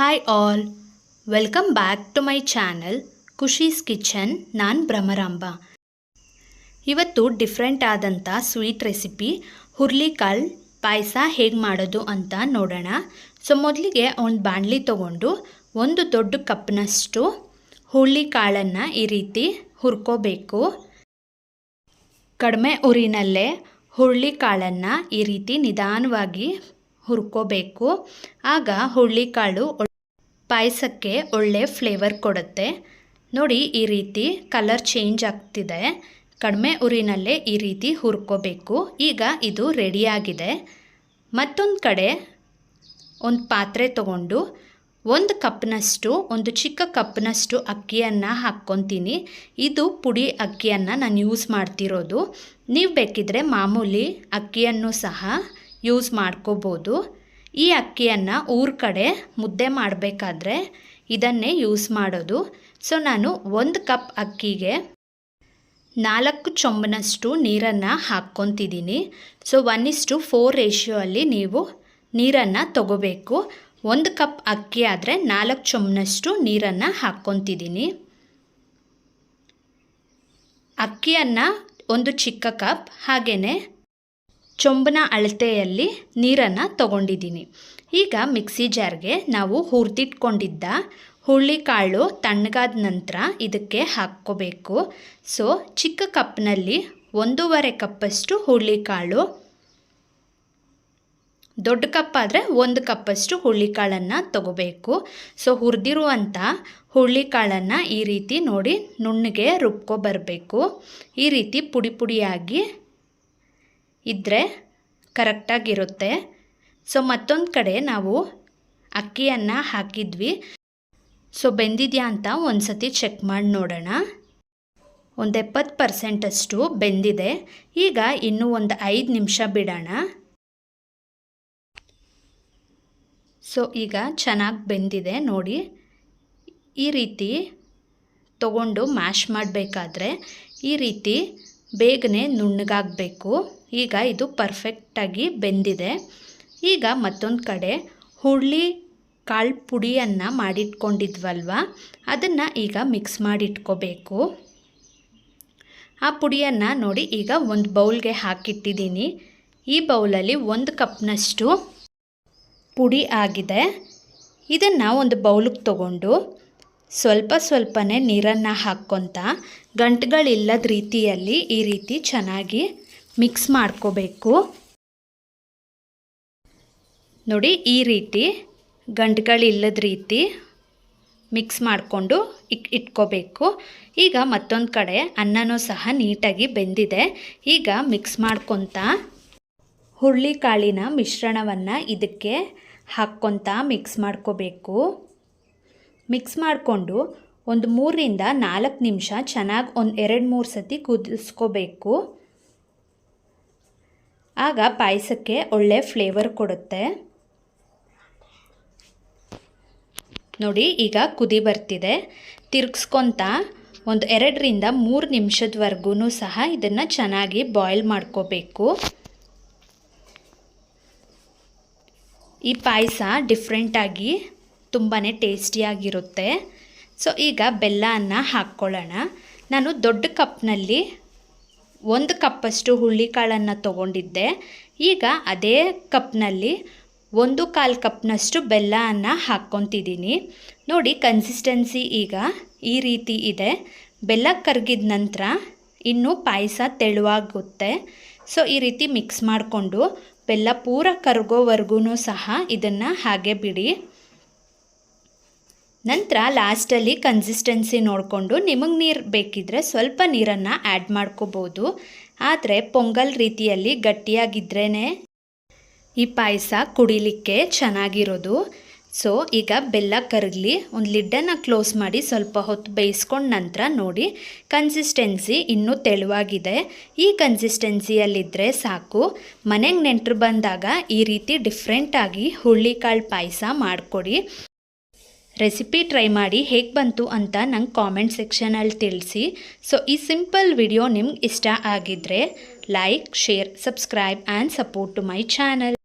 Hi all welcome back to my channel Khushi's kitchen ನಾನು ಭ್ರಮರಾಂಬ. ಇವತ್ತು different ಆದಂಥ sweet recipe ಹುರ್ಲಿಕಾಳು ಪಾಯಸ ಹೇಗೆ ಮಾಡೋದು ಅಂತ ನೋಡೋಣ. ಸೊ ಮೊದಲಿಗೆ ಒಂದು ಬಾಣಲಿ ತೊಗೊಂಡು ಒಂದು ದೊಡ್ಡ ಕಪ್ನಷ್ಟು ಹುರ್ಳಿಕಾಳನ್ನು ಈ ರೀತಿ ಹುರ್ಕೋಬೇಕು. ಕಡಿಮೆ ಉರಿನಲ್ಲೇ ಹುರ್ಳಿಕಾಳನ್ನು ಈ ರೀತಿ ನಿಧಾನವಾಗಿ ಹುರ್ಕೋಬೇಕು. ಆಗ ಹುರುಳಿಕಾಳು ಪಾಯಸಕ್ಕೆ ಒಳ್ಳೆ ಫ್ಲೇವರ್ ಕೊಡುತ್ತೆ. ನೋಡಿ, ಈ ರೀತಿ ಕಲರ್ ಚೇಂಜ್ ಆಗ್ತಿದೆ. ಕಡಿಮೆ ಉರಿನಲ್ಲೇ ಈ ರೀತಿ ಹುರ್ಕೋಬೇಕು. ಈಗ ಇದು ರೆಡಿಯಾಗಿದೆ ಮತ್ತೊಂದು ಕಡೆ ಒಂದು ಪಾತ್ರೆ ತಗೊಂಡು ಒಂದು ಕಪ್ನಷ್ಟು, ಒಂದು ಚಿಕ್ಕ ಕಪ್ನಷ್ಟು ಅಕ್ಕಿಯನ್ನು ಹಾಕ್ಕೊತೀನಿ. ಇದು ಪುಡಿ ಅಕ್ಕಿಯನ್ನು ನಾನು ಯೂಸ್ ಮಾಡ್ತಿರೋದು. ನೀವು ಬೇಕಿದ್ರೆ ಮಾಮೂಲಿ ಅಕ್ಕಿಯನ್ನು ಸಹ ಯೂಸ್ ಮಾಡ್ಕೋಬೋದು. ಈ ಅಕ್ಕಿಯನ್ನು ಊರ ಕಡೆ ಮುದ್ದೆ ಮಾಡಬೇಕಾದ್ರೆ ಇದನ್ನೇ ಯೂಸ್ ಮಾಡೋದು. ಸೊ ನಾನು ಒಂದು ಕಪ್ ಅಕ್ಕಿಗೆ ನಾಲ್ಕು ಚೊಂಬನಷ್ಟು ನೀರನ್ನು ಹಾಕ್ಕೊತಿದ್ದೀನಿ. So one is to four ratio ಅಲ್ಲಿ ನೀವು ನೀರನ್ನು ತಗೋಬೇಕು. ಒಂದು ಕಪ್ ಅಕ್ಕಿ ಆದರೆ ನಾಲ್ಕು ಚೊಂಬನಷ್ಟು ನೀರನ್ನು ಹಾಕ್ಕೊತಿದ್ದೀನಿ. ಅಕ್ಕಿಯನ್ನು ಒಂದು ಚಿಕ್ಕ ಕಪ್ ಹಾಗೆಯೇ ಚೊಂಬನ ಅಳತೆಯಲ್ಲಿ ನೀರನ್ನು ತಗೊಂಡಿದ್ದೀನಿ. ಈಗ ಮಿಕ್ಸಿ ಜಾರ್ಗೆ ನಾವು ಹುರಿದಿಟ್ಕೊಂಡಿದ್ದ ಹುರುಳಿಕಾಳು ತಣ್ಣಗಾದ ನಂತರ ಇದಕ್ಕೆ ಹಾಕ್ಕೋಬೇಕು. ಸೊ, ಚಿಕ್ಕ ಕಪ್ನಲ್ಲಿ ಒಂದೂವರೆ ಕಪ್ಪಷ್ಟು ಹುರುಳಿಕಾಳು ದೊಡ್ಡ ಕಪ್ ಆದರೆ ಒಂದು ಕಪ್ಪಷ್ಟು ಹುರುಳಿಕಾಳನ್ನು ತಗೋಬೇಕು. ಸೊ ಹುರಿದಿರುವಂಥ ಹುರುಳಿಕಾಳನ್ನು ಈ ರೀತಿ ನೋಡಿ ನುಣ್ಣಗೆ ರುಬ್ಕೊ ಬರಬೇಕು. ಈ ರೀತಿ ಪುಡಿ ಪುಡಿಯಾಗಿ ಇದ್ದರೆ ಕರೆಕ್ಟಾಗಿರುತ್ತೆ. ಸೊ, ಮತ್ತೊಂದು ಕಡೆ ನಾವು ಅಕ್ಕಿಯನ್ನು ಹಾಕಿದ್ವಿ. ಸೊ, ಬೆಂದಿದೆಯಾ ಅಂತ ಒಂದು ಸತಿ ಚೆಕ್ ಮಾಡಿ ನೋಡೋಣ. ಒಂದು ಎಪ್ಪತ್ತು ಪರ್ಸೆಂಟಷ್ಟು ಬೆಂದಿದೆ. ಈಗ ಇನ್ನೂ ಒಂದು ಐದು ನಿಮಿಷ ಬಿಡೋಣ. ಸೊ, ಈಗ ಚೆನ್ನಾಗಿ ಬೆಂದಿದೆ ನೋಡಿ. ಈ ರೀತಿ ತಗೊಂಡು ಮ್ಯಾಶ್ ಮಾಡಬೇಕಾದ್ರೆ ಈ ರೀತಿ ಬೇಗನೆ ನುಣ್ಣಗಾಗಬೇಕು. ಈಗ ಇದು ಪರ್ಫೆಕ್ಟಾಗಿ ಬೆಂದಿದೆ. ಈಗ ಮತ್ತೊಂದು ಕಡೆ ಹುರುಳಿ ಕಾಳು ಪುಡಿಯನ್ನು ಮಾಡಿಟ್ಕೊಂಡಿದ್ವಲ್ವ? ಅದನ್ನು ಈಗ ಮಿಕ್ಸ್ ಮಾಡಿಟ್ಕೋಬೇಕು. ಆ ಪುಡಿಯನ್ನು ನೋಡಿ ಈಗ ಒಂದು ಬೌಲ್ಗೆ ಹಾಕಿಟ್ಟಿದ್ದೀನಿ. ಈ ಬೌಲಲ್ಲಿ ಒಂದು ಕಪ್ನಷ್ಟು ಪುಡಿ ಆಗಿದೆ. ಇದನ್ನು ಒಂದು ಬೌಲಿಗೆ ತಗೊಂಡು ಸ್ವಲ್ಪ ಸ್ವಲ್ಪನೇ ನೀರನ್ನು ಹಾಕ್ಕೊತ ಗಂಟುಗಳಿಲ್ಲದ ರೀತಿಯಲ್ಲಿ ಈ ರೀತಿ ಚೆನ್ನಾಗಿ ಮಿಕ್ಸ್ ಮಾಡ್ಕೋಬೇಕು. ನೋಡಿ, ಈ ರೀತಿ ಗಂಟುಗಳಿಲ್ಲದ ರೀತಿ ಮಿಕ್ಸ್ ಮಾಡಿಕೊಂಡು ಇಕ್, ಇಟ್ಕೋಬೇಕು. ಈಗ ಮತ್ತೊಂದು ಕಡೆ ಅನ್ನನೂ ಸಹ ನೀಟಾಗಿ ಬೆಂದಿದೆ. ಈಗ ಮಿಕ್ಸ್ ಮಾಡ್ಕೊತ ಹುರುಳಿಕಾಳಿನ ಮಿಶ್ರಣವನ್ನು ಇದಕ್ಕೆ ಹಾಕ್ಕೊತ ಮಿಕ್ಸ್ ಮಾಡ್ಕೋಬೇಕು. ಮಿಕ್ಸ್ ಮಾಡಿಕೊಂಡು ಒಂದು ಮೂರರಿಂದ ನಾಲ್ಕು ನಿಮಿಷ ಚೆನ್ನಾಗಿ ಒಂದು ಎರಡು ಮೂರು ಸತಿ ಕುದಿಸ್ಕೋಬೇಕು. ಆಗ ಪಾಯಸಕ್ಕೆ ಒಳ್ಳೆ ಫ್ಲೇವರ್ ಕೊಡುತ್ತೆ. ನೋಡಿ, ಈಗ ಕುದಿ ಬರ್ತಿದೆ. ತಿರ್ಗಿಸ್ಕೊತ ಒಂದು ಎರಡರಿಂದ ಮೂರು ನಿಮಿಷದವರೆಗೂ ಸಹ ಇದನ್ನು ಚೆನ್ನಾಗಿ ಬಾಯ್ಲ್ ಮಾಡ್ಕೋಬೇಕು. ಈ ಪಾಯಸ ಡಿಫ್ರೆಂಟಾಗಿ ತುಂಬಾ ಟೇಸ್ಟಿಯಾಗಿರುತ್ತೆ ಸೊ ಈಗ ಬೆಲ್ಲವನ್ನು ಹಾಕ್ಕೊಳ್ಳೋಣ. ನಾನು ದೊಡ್ಡ ಕಪ್ನಲ್ಲಿ ಒಂದು ಕಪ್ಪಷ್ಟು ಹುರುಳಿಕಾಳನ್ನು ತೊಗೊಂಡಿದ್ದೆ. ಈಗ ಅದೇ ಕಪ್ನಲ್ಲಿ ಒಂದು ಕಾಲು ಕಪ್ನಷ್ಟು ಬೆಲ್ಲವನ್ನು ಹಾಕ್ಕೊತಿದ್ದೀನಿ. ನೋಡಿ ಕನ್ಸಿಸ್ಟೆನ್ಸಿ ಈಗ ಈ ರೀತಿ ಇದೆ. ಬೆಲ್ಲ ಕರಗಿದ ನಂತರ ಇನ್ನೂ ಪಾಯಸ ತೆಳುವಾಗುತ್ತೆ. ಸೊ ಈ ರೀತಿ ಮಿಕ್ಸ್ ಮಾಡಿಕೊಂಡು ಬೆಲ್ಲ ಪೂರ ಕರಗೋವರೆಗೂ ಸಹ ಇದನ್ನು ಹಾಗೆ ಬಿಡಿ. ನಂತರ ಲಾಸ್ಟಲ್ಲಿ ಕನ್ಸಿಸ್ಟೆನ್ಸಿ ನೋಡಿಕೊಂಡು ನಿಮಗೆ ನೀರು ಬೇಕಿದ್ದರೆ ಸ್ವಲ್ಪ ನೀರನ್ನು ಆ್ಯಡ್ ಮಾಡ್ಕೋಬೋದು. ಆದರೆ ಪೊಂಗಲ್ ರೀತಿಯಲ್ಲಿ ಗಟ್ಟಿಯಾಗಿದ್ರೇ ಈ ಪಾಯಸ ಕುಡಿಲಿಕ್ಕೆ ಚೆನ್ನಾಗಿರೋದು. ಸೊ ಈಗ ಬೆಲ್ಲ ಕರಗಲಿ ಒಂದು ಲಿಡ್ಡನ್ನು ಕ್ಲೋಸ್ ಮಾಡಿ ಸ್ವಲ್ಪ ಹೊತ್ತು ಬೇಯಿಸ್ಕೊಂಡ ನಂತರ ನೋಡಿ ಕನ್ಸಿಸ್ಟೆನ್ಸಿ ಇನ್ನೂ ತೆಳುವಾಗಿದೆ. ಈ ಕನ್ಸಿಸ್ಟೆನ್ಸಿಯಲ್ಲಿದ್ದರೆ ಸಾಕು. ಮನೆಗೆ ನೆಂಟರು ಬಂದಾಗ ಈ ರೀತಿ ಡಿಫ್ರೆಂಟಾಗಿ ಹುರುಳಿಕಾಳು ಪಾಯಸ ಮಾಡಿಕೊಡಿ. ರೆಸಿಪಿ ಟ್ರೈ ಮಾಡಿ ಹೇಗೆ ಬಂತು ಅಂತ ನಂಗೆ ಕಾಮೆಂಟ್ ಸೆಕ್ಷನಲ್ಲಿ ತಿಳಿಸಿ. ಸೊ ಈ ಸಿಂಪಲ್ ವಿಡಿಯೋ ನಿಮ್ಗೆ ಇಷ್ಟ ಆಗಿದ್ದರೆ like share subscribe and support to my channel